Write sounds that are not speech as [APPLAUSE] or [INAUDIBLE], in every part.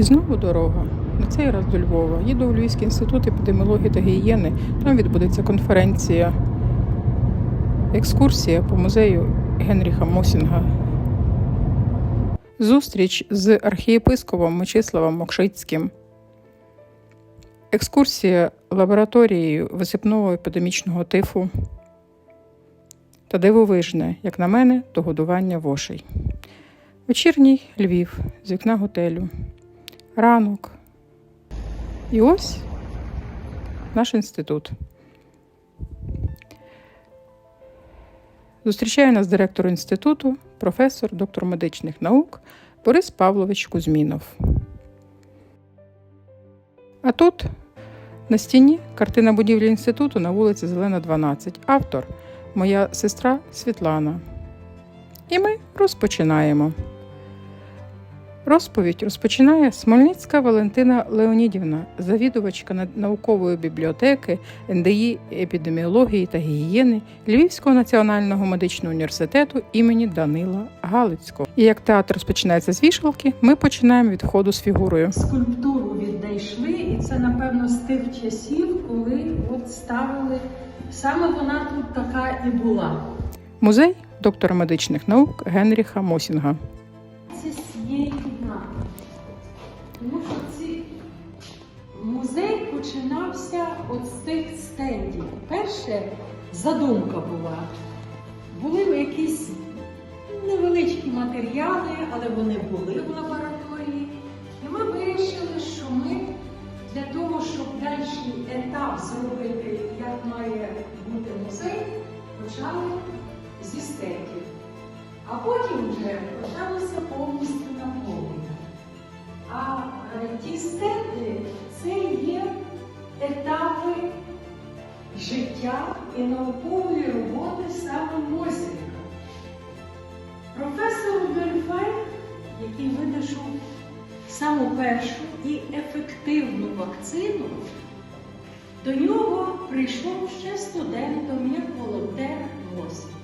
І знову дорога. На цей раз до Львова. Їду у Львівський інститут епідеміології та гігієни. Там відбудеться конференція, екскурсія по музею Генріха Мосінга. Зустріч з архієпископом Мечиславом Мокшицьким. Екскурсія лабораторією висипного епідемічного тифу. Та дивовижне, як на мене, то годування вошей. Вечірній Львів з вікна готелю. Ранок. І ось наш інститут. Зустрічає нас директор інституту, професор, доктор медичних наук Борис Павлович Кузьмінов. А тут на стіні картина будівлі інституту на вулиці Зелена, 12. Автор моя сестра Світлана. І ми розпочинаємо. Розповідь розпочинає Смольницька Валентина Леонідівна, завідувачка наукової бібліотеки НДІ епідеміології та гігієни Львівського національного медичного університету імені Данила Галицького. І як театр розпочинається з вішалки, ми починаємо від входу з фігурою. скульптуру віднайшли, і це напевно з тих часів, коли от ставили саме вона тут така і була. Музей доктора медичних наук Генріха Мосінга. Це з цієї. Тому що ці музей починався от з тих стендів. Перше задумка була. Були якісь невеличкі матеріали, але вони були в лабораторії. І ми вирішили, що ми для того, щоб дальший етап зробити, як має бути музей, почали зі стендів. А потім вже почалося повністю наповнення. А е, ті стенди це є етапи життя і наукової роботи саме Мосінка. Професор Дольфай, який винайшов саму першу і ефективну вакцину, до нього прийшов ще студентом як волонтер Мосінка.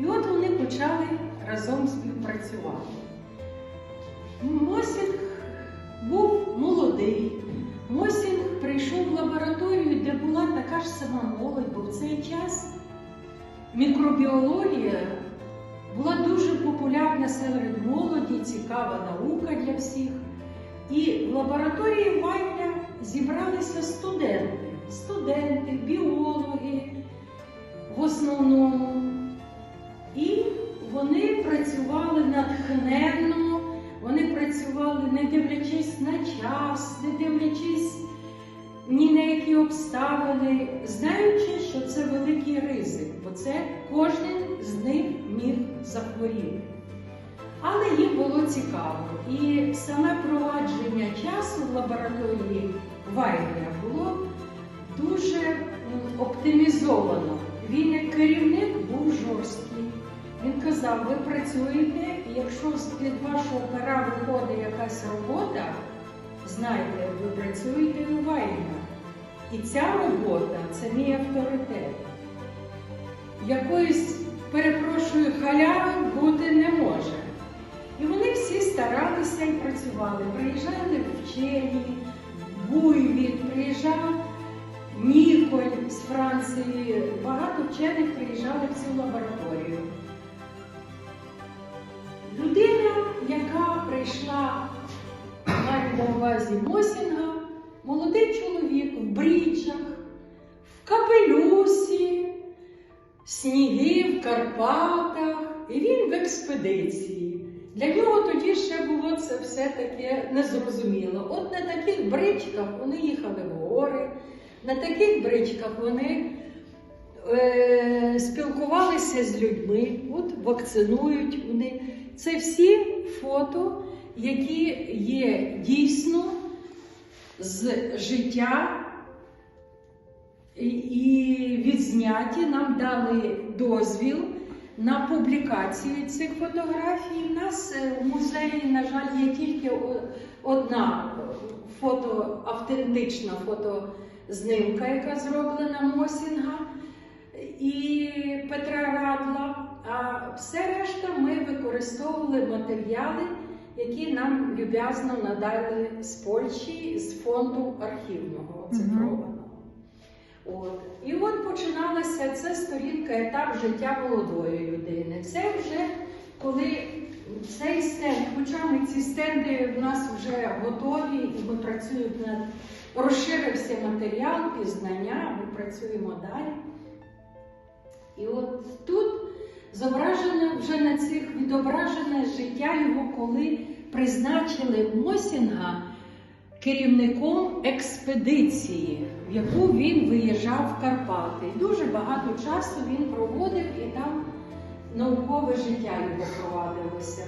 І от вони почали разом співпрацювати. Мосінг був молодий. Мосінг прийшов в лабораторію, де була така ж сама молодь, бо в цей час мікробіологія була дуже популярна серед молоді, цікава наука для всіх. І в лабораторії Вайня зібралися студенти, студенти, біологи в основному. І вони працювали натхненно, вони працювали не дивлячись на час, не дивлячись ні на які обставини, знаючи, що це великий ризик, бо це кожен з них міг захворіти. Але їм було цікаво. І саме провадження часу в лабораторії Вайгера було дуже оптимізовано. Він як керівник був жорсткий. Він казав, ви працюєте, і якщо з-під вашого пера виходить якась робота, знайте, ви працюєте у Вайна. І ця робота це мій авторитет. Якоїсь, перепрошую, халяви бути не може. І вони всі старалися і працювали. Приїжджали вчені, Буйвіт, приїжджав Ніколь з Франції. Багато вчених приїжджали в цю лабораторію. На увазі Мосінга, молодий чоловік в брічах, в капелюсі, сніги в Карпатах, і він в експедиції. Для нього тоді ще було це все таке незрозуміло. От на таких бричках вони їхали в гори, на таких бричках вони е, спілкувалися з людьми, от вакцинують вони. Це всі фото, які є дійсно з життя і- відзняті, нам дали дозвіл на публікацію цих фотографій. У нас в музеї, на жаль, є тільки одна фото, автентична фотознимка, яка зроблена Мосінга і Петра Радла. А все решта ми використовували матеріали, які нам люб'язно надали з Польщі з фонду архівного цифрованого. От. І от починалася ця сторінка, етап життя молодої людини. Це вже коли цей стенд, хоча ми ці стенди в нас вже готові, і ми працюємо над розширився матеріал, пізнання, ми працюємо далі. І от тут зображено вже на цих відображене життя його, коли призначили Мосінга керівником експедиції, в яку він виїжджав в Карпати. Дуже багато часу він проводив і там наукове життя його провадилося.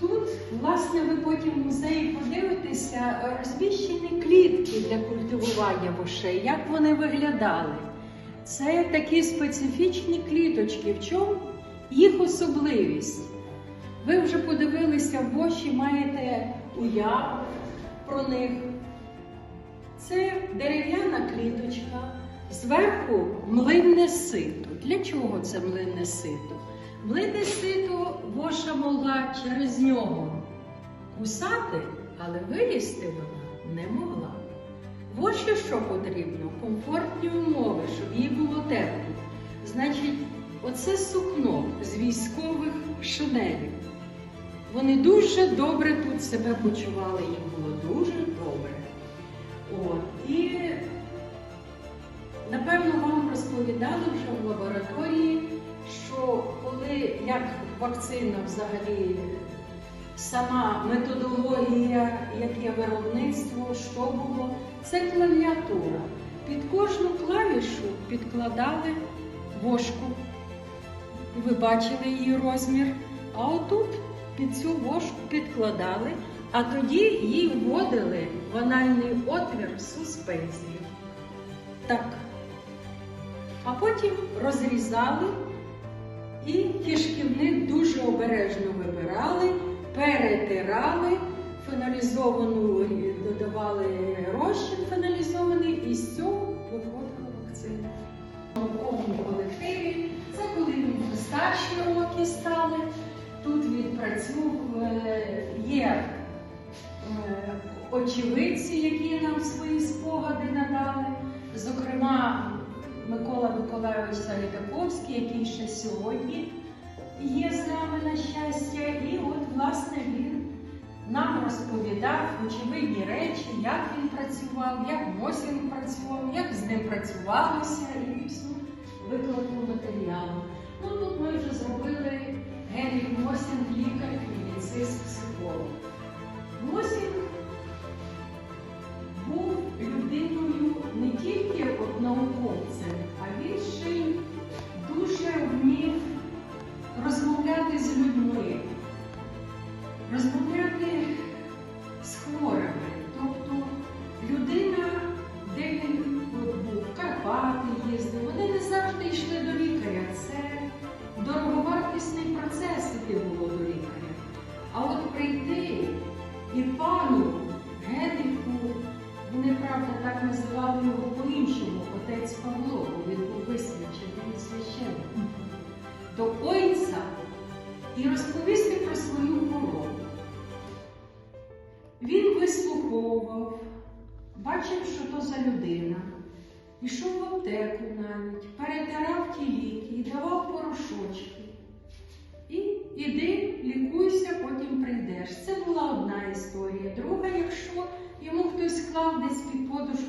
Тут, власне, ви потім в музеї подивитеся розміщені клітки для культивування вошей, як вони виглядали. Це такі специфічні кліточки. В чому їх особливість? Ви вже подивилися в воші, маєте уяву про них. Це дерев'яна кліточка, зверху млинне сито. Для чого це млинне сито? Млинне сито воша могла через нього кусати, але вилізти вона не могла. Воші що потрібно? Тепло. Значить, оце сукно з військових шинелів. Вони дуже добре тут себе почували, їм було дуже добре. От. І напевно вам розповідали вже в лабораторії, що коли як вакцина взагалі, сама методологія, яке виробництво, що було, це клавіатура. Під кожну клавішу підкладали вошку. Ви бачили її розмір. А отут під цю вошку підкладали, а тоді їй вводили в анальний отвір суспензію. Так. А потім розрізали і кишківник дуже обережно вибирали, перетирали, феналізовану додавали розчин феналізований, і з цього виходила вакцина. В науковому колективі це коли старші роки стали. Тут відпрацьовує є е, очевидці, які нам свої спогади надали. Зокрема, Микола Миколайович Салітаковський, який ще сьогодні є з нами на щастя. І от, власне, він нам розповідав очевидні речі, як він працював, як Мосін працював, як з ним працювалося і всю викладку матеріалу. Ну тут ми вже зробили Генріх Мосін, лікар, клініцист, психолог. Мосін був людиною не тільки от науковцем, а він ще й дуже вмів розмовляти з людьми,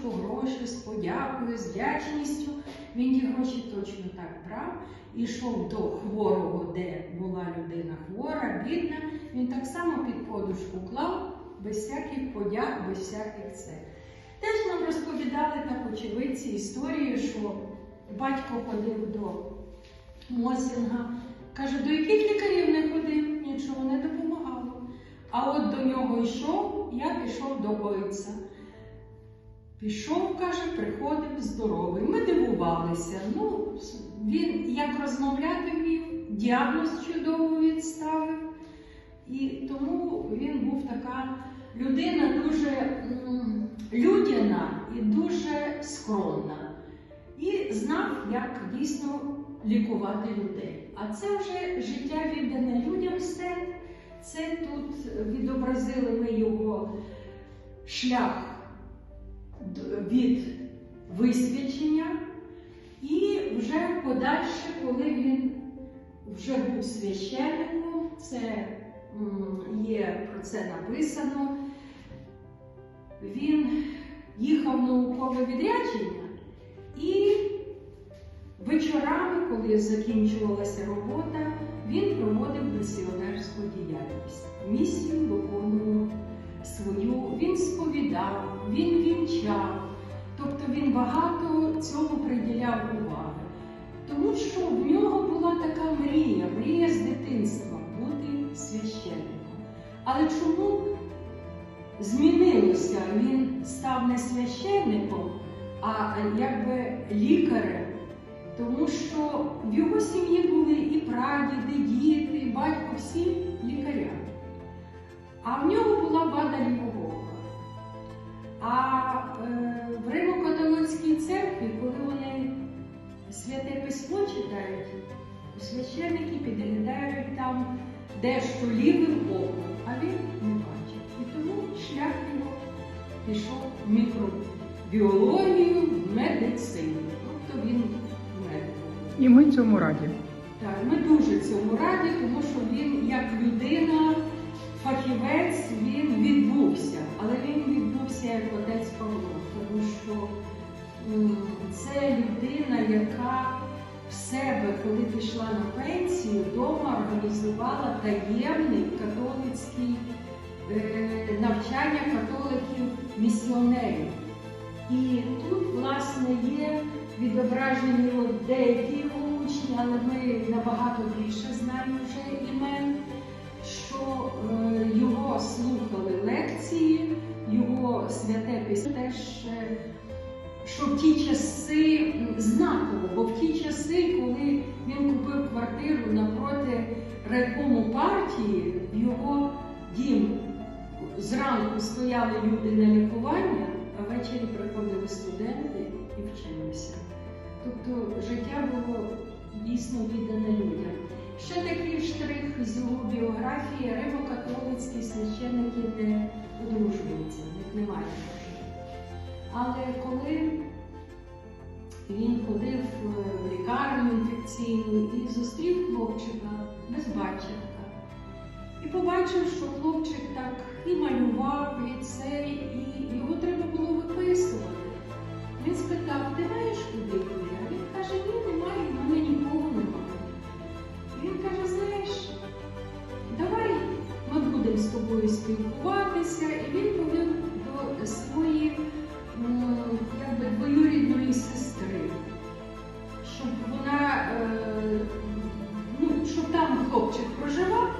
подушку гроші з подякою, з вдячністю, він ті гроші точно так брав і йшов до хворого, де була людина хвора, бідна, він так само під подушку клав, без всяких подяк, без всяких це. Теж нам розповідали так очевидці історію, що батько ходив до Мосінга, каже, до яких лікарів не ходив, нічого не допомагало. А от до нього йшов, я пішов до ойця. Пішов, каже, приходив здоровий. Ми дивувалися. Ну, він як розмовляти вмів, діагноз чудово відставив. І тому він був така людина дуже людяна і дуже скромна. І знав, як дійсно лікувати людей. А це вже життя віддане людям стенд. Це тут відобразили ми його шлях від висвячення, і вже подальше, коли він вже був священником, це є про це написано. Він їхав наукове відрядження і вечорами, коли закінчувалася робота, він проводив місіонерську діяльність. Місію виконував свою, він сповідав, він вінчав. Тобто він багато цьому приділяв уваги. Тому що в нього була така мрія, мрія з дитинства бути священником. Але чому змінилося? Він став не священником, а якби лікарем. Тому що в його сім'ї були і прадіди, діти, і батько, всі лікаря. А в нього була вада лівого ока. А е, в Римо-католицькій церкві, коли вони святе письмо читають, священники підглядають там дещо лівим оком, а він не бачив. І тому шлях його пішов в мікробіологію, в медицину. Тобто він медик. І ми цьому раді. Так, ми дуже цьому раді, тому що він як людина, фахівець, він відбувся. Але він відбувся як отець Павло, тому що це людина, яка в себе, коли пішла на пенсію, вдома організувала таємний католицький е, навчання католиків-місіонерів. І тут, власне, є відображені деякі учні, але ми набагато більше знаємо вже імен, що е, його слухали лекції, його святе письмо теж, е, що в ті часи знаково, бо в ті часи, коли він купив квартиру напроти райкому партії, в його дім зранку стояли люди на лікування, а ввечері приходили студенти і вчилися. Тобто життя було дійсно віддане людям. Ще такий штрих з його біографії римо-католицькі священники не одружуються, в них немає дружини. Але коли він ходив е, в лікарню інфекційну і зустрів хлопчика без батчика, і побачив, що хлопчик так і малював, і це, і його треба було виписувати. Він спитав, ти маєш куди? Він каже, ні, немає, в мене нікого він каже, знаєш, давай ми будемо з тобою спілкуватися. І він повів до своєї якби, двоюрідної сестри, щоб вона, е, ну, щоб там хлопчик проживав,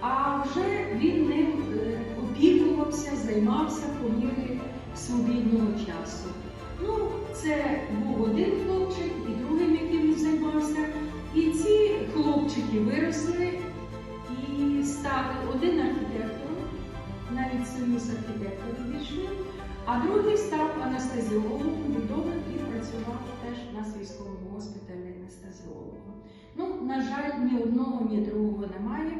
а вже він ним е, опікувався, займався по мірі свобідного часу. Ну, це був один хлопчик і другим, яким він займався. І ці хлопчики виросли і стали один архітектором, навіть союз архітекторів війшли, а другий став анестезіологом, відомим і працював теж у нас військовому госпіталі анестезіологом. Ну, на жаль, ні одного, ні другого немає.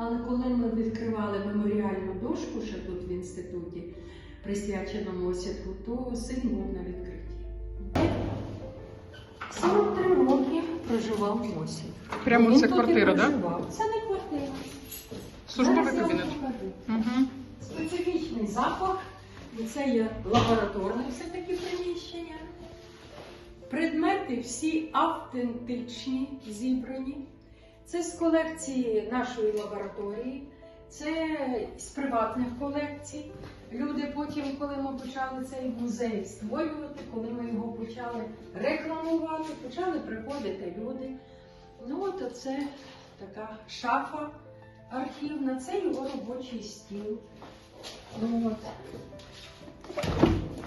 Але коли ми відкривали меморіальну дошку ще тут в інституті, присвяченому освяту, то син був на відкритті. 43 роки проживав Мосі. Прямо Він це тут і квартира, так? проживав. Це не квартира. Службовий Зараз я вам кабінет. покажу. Угу. Специфічний запах. І Це є лабораторне все-таки приміщення. Предмети всі автентичні, зібрані. Це з колекції нашої лабораторії, це з приватних колекцій. Люди потім, коли ми почали цей музей створювати, коли ми його почали рекламувати, почали приходити люди. Ну от оце така шафа архівна, це його робочий стіл. Ну, от.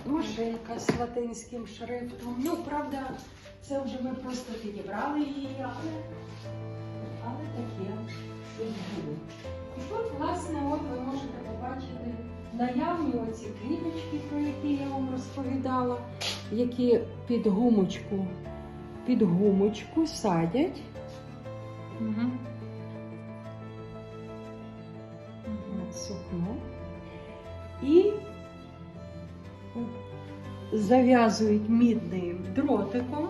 Машинка з латинським шрифтом. Ну, правда, це вже ми просто підібрали її, але, але таке щось було. І тут, власне, от ви можете побачити наявні оці квіточки, про які я вам розповідала, які під гумочку, під гумочку садять. Угу. і зав'язують мідним дротиком,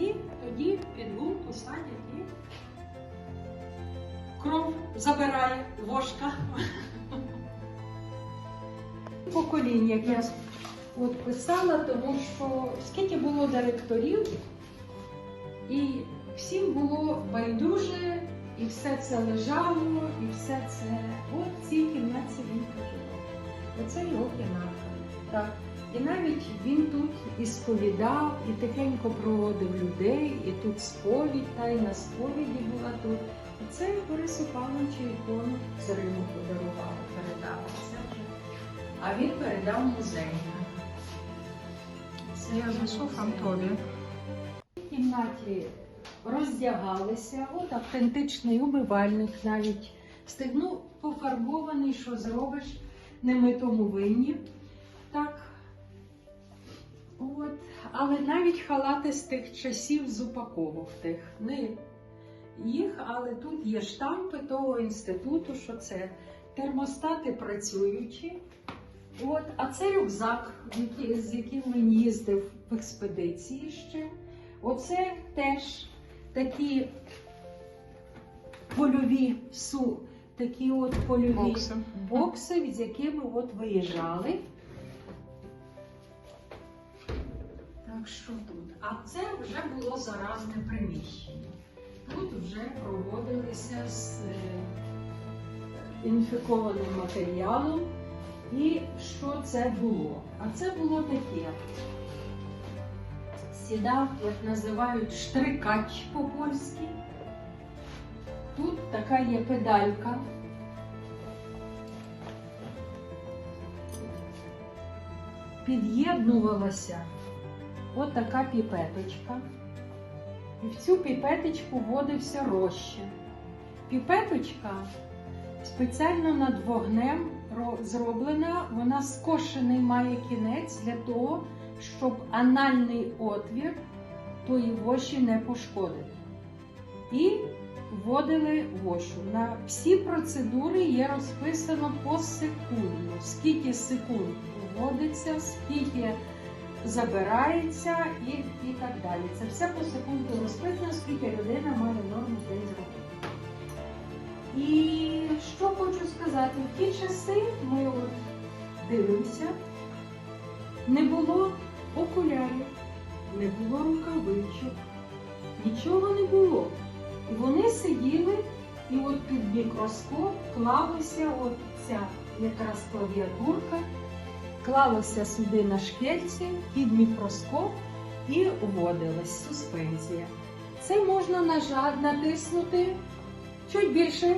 і тоді під гумку садять кров забирає вошка. Покоління, як я от писала, тому що скільки було директорів, і всім було байдуже, і все це лежало, і все це. От в цій кімнаті він проживав. Оце його кімнатка. Так. І навіть він тут і сповідав, і тихенько проводив людей, і тут сповідь, тайна сповіді була тут. Це Борису Павловичу ікону з Риму подарував, передав. Це вже. А він передав музей. Це Я зайшов Антові. в кімнаті роздягалися, от автентичний умивальник навіть стегну пофарбований, що зробиш немитому винні. Так. От. Але навіть халати з тих часів з упаковок Не їх, але тут є штампи того інституту, що це термостати працюючі. От, а це рюкзак, який- з яким він їздив в експедиції ще. Оце теж такі польові су, такі от польові Бокси. бокси, з якими от виїжджали. Так що тут? А це вже було заразне приміщення. Тут вже проводилися з е, інфікованим матеріалом. І що це було? А це було таке. Сідав, як називають, штрикач по-польськи. Тут така є педалька. Під'єднувалася от така піпеточка. І в цю піпеточку вводився розчин. Піпеточка спеціально над вогнем зроблена, вона скошений має кінець для того, щоб анальний отвір тої воші не пошкодити. І вводили вошу. На всі процедури є розписано посекундно, скільки секунд вводиться, скільки забирається і, і так далі. Це все по секунду розписано, скільки людина має норму день зробити. І що хочу сказати, в ті часи ми от дивимося, не було окулярів, не було рукавичок, нічого не було. І вони сиділи і от під мікроскоп клалося от ця якраз клавіатурка, клалося сюди на шкельці під мікроскоп і вводилась суспензія. Це можна нажати, натиснути чуть більше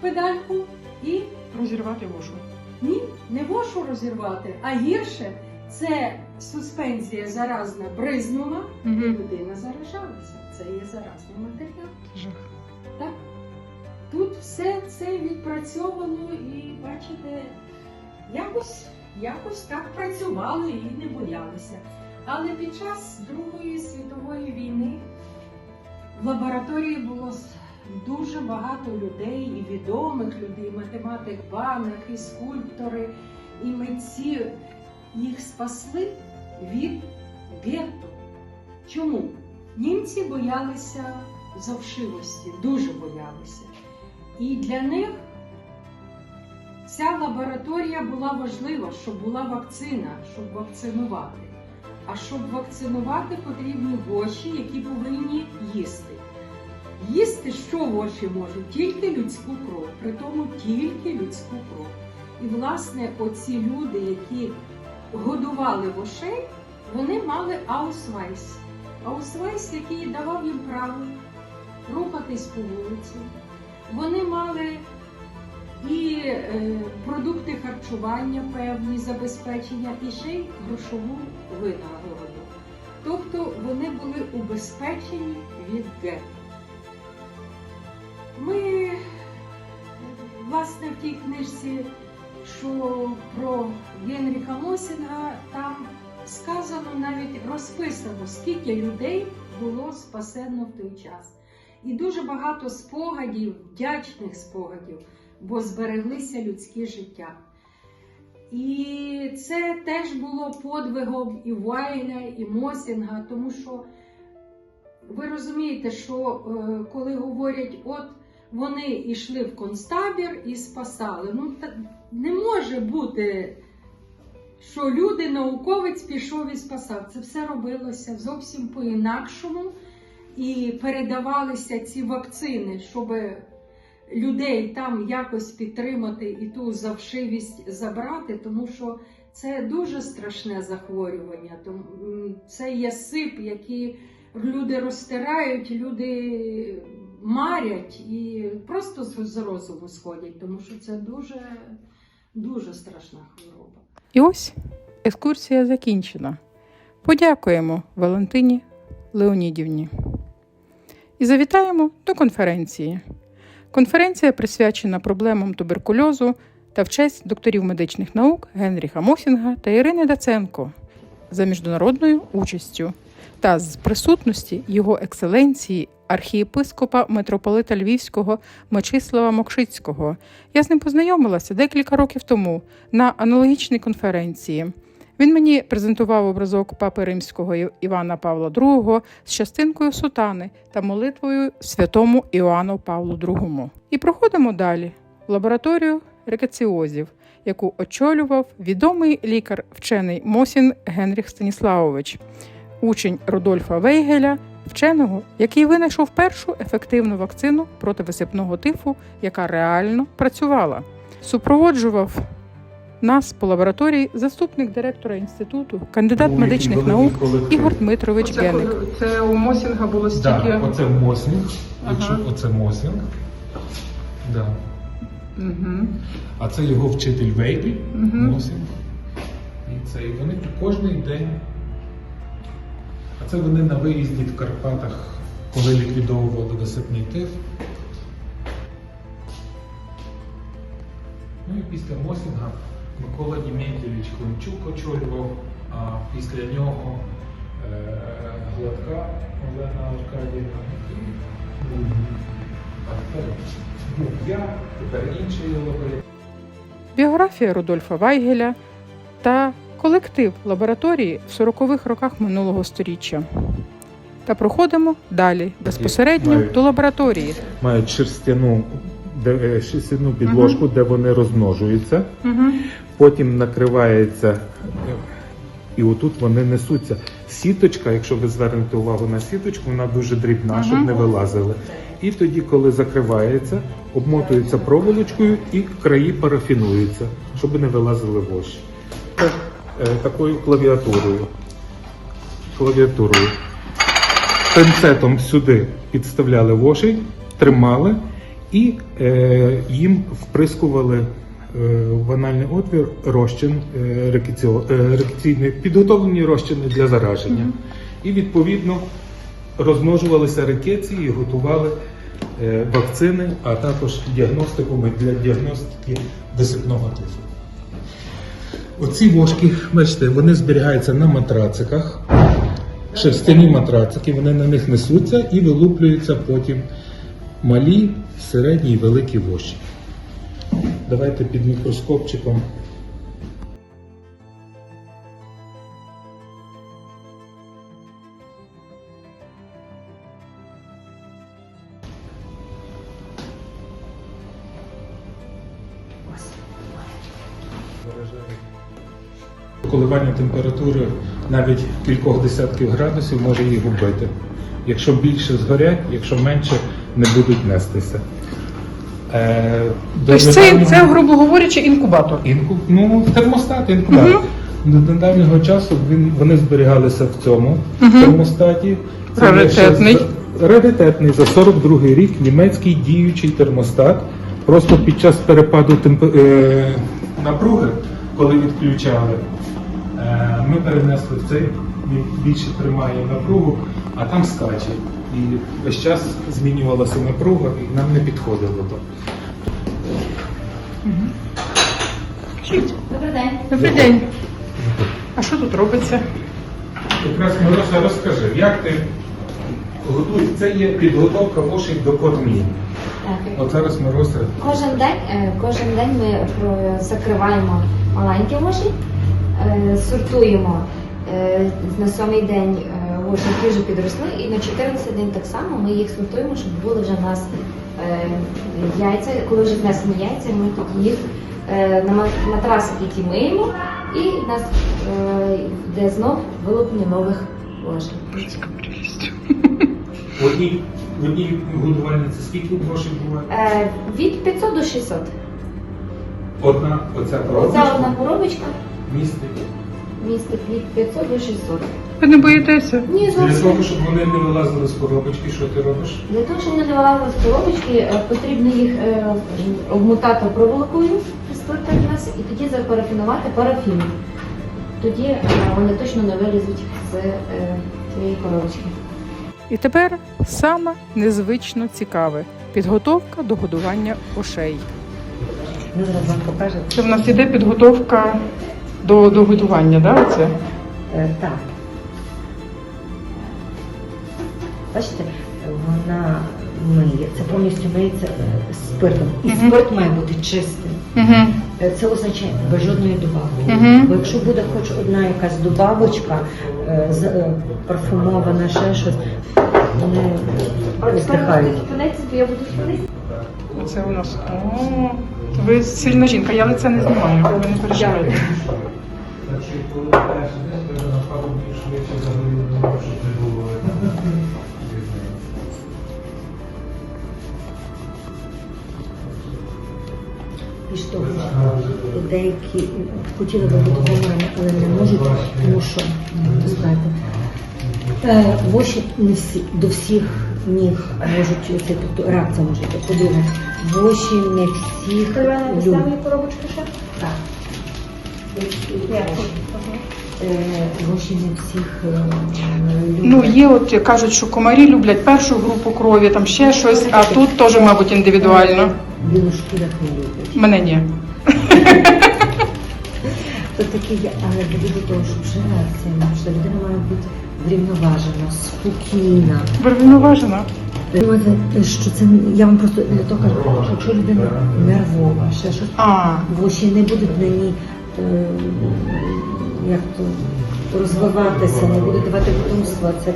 педальку і Розірвати вошу. ні, не вошу розірвати, а гірше це суспензія заразна бризнула, і Угу. людина заражалася. Це є заразний матеріал. Жах. Так? Тут все це відпрацьовано і бачите, якось, якось так працювали і не боялися. Але під час Другої світової війни в лабораторії було дуже багато людей, і відомих людей, математик Банах, і скульптори, і митці. Їх спасли від гетто. Чому? Німці боялися завшивості, дуже боялися. І для них ця лабораторія була важлива, щоб була вакцина, щоб вакцинувати. А щоб вакцинувати, потрібні воші, які повинні їсти. Їсти що воші можуть? Тільки людську кров, при тому тільки людську кров. І, власне, оці люди, які годували вошей, вони мали аусвайс. Аусвайс, який давав їм право рухатись по вулиці. Вони мали і е, продукти харчування певні, забезпечення, і ще й грошову винагороду. Тобто вони були убезпечені від гетто. Ми, власне, в тій книжці, що про Генріха Мосінга, там сказано навіть розписано, скільки людей було спасено в той час. І дуже багато спогадів, вдячних спогадів, бо збереглися людські життя. І це теж було подвигом і Вайля, і Мосінга, тому що ви розумієте, що е, коли говорять, от вони йшли в концтабір і спасали. Ну не може бути, що люди, науковець пішов і спасав. Це все робилося зовсім по-інакшому. І передавалися ці вакцини, щоб людей там якось підтримати і ту завшивість забрати, тому що це дуже страшне захворювання. Це є сип, який люди розтирають, люди марять і просто з розуму сходять, тому що це дуже, дуже страшна хвороба. І ось екскурсія закінчена. Подякуємо Валентині Леонідівні. І завітаємо до конференції. Конференція присвячена проблемам туберкульозу та в честь докторів медичних наук Генріха Мосінга та Ірини Даценко за міжнародною участю та з присутності його екселенції архієпископа митрополита Львівського Мечислава Мокшицького. Я з ним познайомилася декілька років тому на аналогічній конференції. Він мені презентував образок папи римського Івана Павла II з частинкою сутани та молитвою святому Іоанну Павлу II. І проходимо далі в лабораторію рекаціозів, яку очолював відомий лікар-вчений Мосін Генріх Станіславович, учень Рудольфа Вейгеля, вченого, який винайшов першу ефективну вакцину проти висипного тифу, яка реально працювала. Супроводжував нас по лабораторії заступник директора інституту, кандидат медичних наук. Ігор Дмитрович Оце, Геник. це у Мосінга було стільки. Так, оце Мосінг. Ага. Оце Мосінг. Да. Угу. А це його вчитель Вейбі, Мгм. Мосінг. І це і вони кожен день. А це вони на виїзді в Карпатах, коли ліквідовували досипний тиф. Ну і після Мосінга Микола Дімєнтєвич Климчук очолював, а після нього е, Гладка Олена Аркадіївна. А тепер був я, тепер інший лабораторій. біографія Рудольфа Вайгеля та колектив лабораторії в 40-х роках минулого століття. Та проходимо далі безпосередньо Мають. до лабораторії. Мають шерстяну, де, е, шерстяну підложку, де вони розмножуються. Угу. Потім накривається, і отут вони несуться. Сіточка, якщо ви звернете увагу на сіточку, вона дуже дрібна, щоб не вилазили. І тоді, коли закривається, обмотується проволочкою і краї парафінуються, щоб не вилазили воші. Так, е, такою клавіатурою. Клавіатурою. Пинцетом сюди підставляли воші, тримали і е, їм вприскували в анальний отвір розчин е, рекеціо- е, підготовлені розчини для зараження. І відповідно розмножувалися рекеції і готували е, вакцини, а також діагностику для діагностики досипного тифу. Оці вошки, бачите, вони зберігаються на матрациках, шерстяні матрацики, вони на них несуться і вилуплюються потім малі, середні і великі воші. Давайте під мікроскопчиком. Коливання температури навіть кількох десятків градусів може їх убити. Якщо більше згорять, якщо менше не будуть нестися. Е, Тобто це, це, грубо говорячи, інкубатор. Інку... Ну, термостат, інкубатор. До недавнього часу він, вони зберігалися в цьому термостаті. Це Раритетний. ще Раритетний за 42 рік німецький діючий термостат. Просто під час перепаду темп... е... напруги, коли відключали, е... ми перенесли в цей, він більше тримає напругу, а там скаче. І весь час змінювалася напруга, і нам не підходило то. Добрий день. Добрий день. А що тут робиться? Якраз Мироса розкажи, як ти готуєш? Це є підготовка вошей до кормів. От зараз ми розсеред. Кожен день, е, кожен день ми про- закриваємо маленькі воші, е, сортуємо е, на сьомий день е, воші, які вже підросли, і на 14 день так само ми їх сортуємо, щоб були вже в нас е, яйця. Коли вже знесені яйця, ми тоді їх е, на ма- матрасики ті миємо, і в нас е, йде знов вилуплення нових. В одній, в одній годувальниці скільки грошей буває? Е, Від 500 до 600. Одна оця Оця одна коробочка містить. містить від 500 до 600. Ви не боїтеся? Ні, Для зовсім. того, щоб вони не вилазили з коробочки, що ти робиш? Для того, щоб вони не вилазили з коробочки, е, потрібно їх е, обмотати проволокою сплити нас і тоді запарафінувати парафіном. Тоді е, вони точно не вилізуть з е, цієї коробочки. І тепер саме незвично цікаве підготовка до годування ошей. Ми зараз вам покажемо. Це в нас іде підготовка до, до готування, да? Оце? Е, так. Бачите, вона миє, це повністю миється е, спиртом. І Мгм. спирт має бути чистим. Угу. Е, Це означає без жодної добавки. Мгм. Бо якщо буде хоч одна якась добавочка, е, парфумована, ще щось, вони вистрихають. В принципі, я буду ходити. Оце у нас. О, ви сильна жінка, я лице не знімаю, ви не переживайте. Значить, коли перший день, то на пару днів швидше загоріли, щоб не було. Більш того, деякі хотіли би бути донорами, але не можуть, тому що знаєте, е, воші не всі до всіх ніг можуть це, тобто реакція може бути. Подивимо, воші не всіх люблять. коробочки ще? Так. Е, Воші не всіх е, люблять. Ну, є от кажуть, що комарі люблять першу групу крові, там ще щось, а тут теж, мабуть, індивідуально. Білошкірих не люблять. Мене ні. [LAUGHS] То таке є, але до того, що вже реакція, що людина має бути врівноважена, спокійна. Врівноважена. Думаєте, що це я вам просто для того кажу, що якщо людина нервова, ще щось, А, воші не будуть на ній е, як то розвиватися, не будуть давати потомства. Це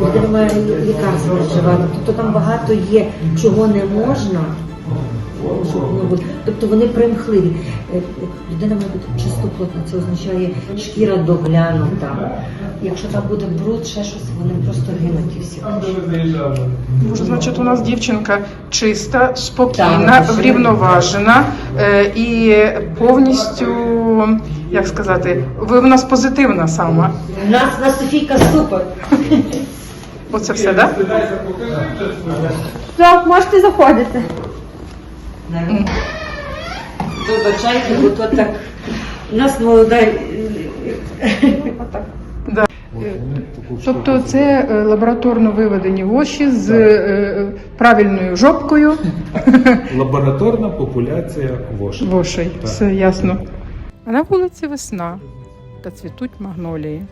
людина має лікарство вживати. Тобто там багато є, чого не можна. Щоб. Тобто вони примхливі. Е, Людина має бути чистоплотна, це означає шкіра доглянута. Якщо там буде бруд, ще щось, вони просто гинуть і всі. Значить, у нас дівчинка чиста, спокійна, Так, врівноважена е, і повністю, як сказати, ви в нас позитивна сама. У нас на Софійка супер. Оце все, так? Так, можете заходити. Вибачайте, бо то так. У нас молода. Тобто це е, лабораторно виведені воші з е, правильною жопкою [LAUGHS] Лабораторна популяція вошей. вошей. Так. Все ясно. А на вулиці весна та цвітуть магнолії.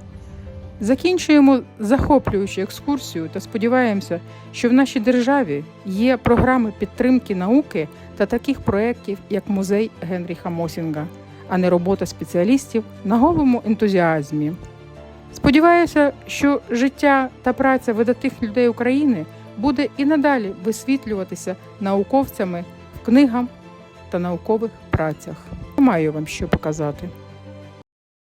Закінчуємо захоплюючу екскурсію та сподіваємося, що в нашій державі є програми підтримки науки та таких проєктів, як музей Генріха Мосінга, а не робота спеціалістів на голому ентузіазмі. Сподіваюся, що життя та праця видатних людей України буде і надалі висвітлюватися науковцями в книгах та наукових працях. Маю вам що показати.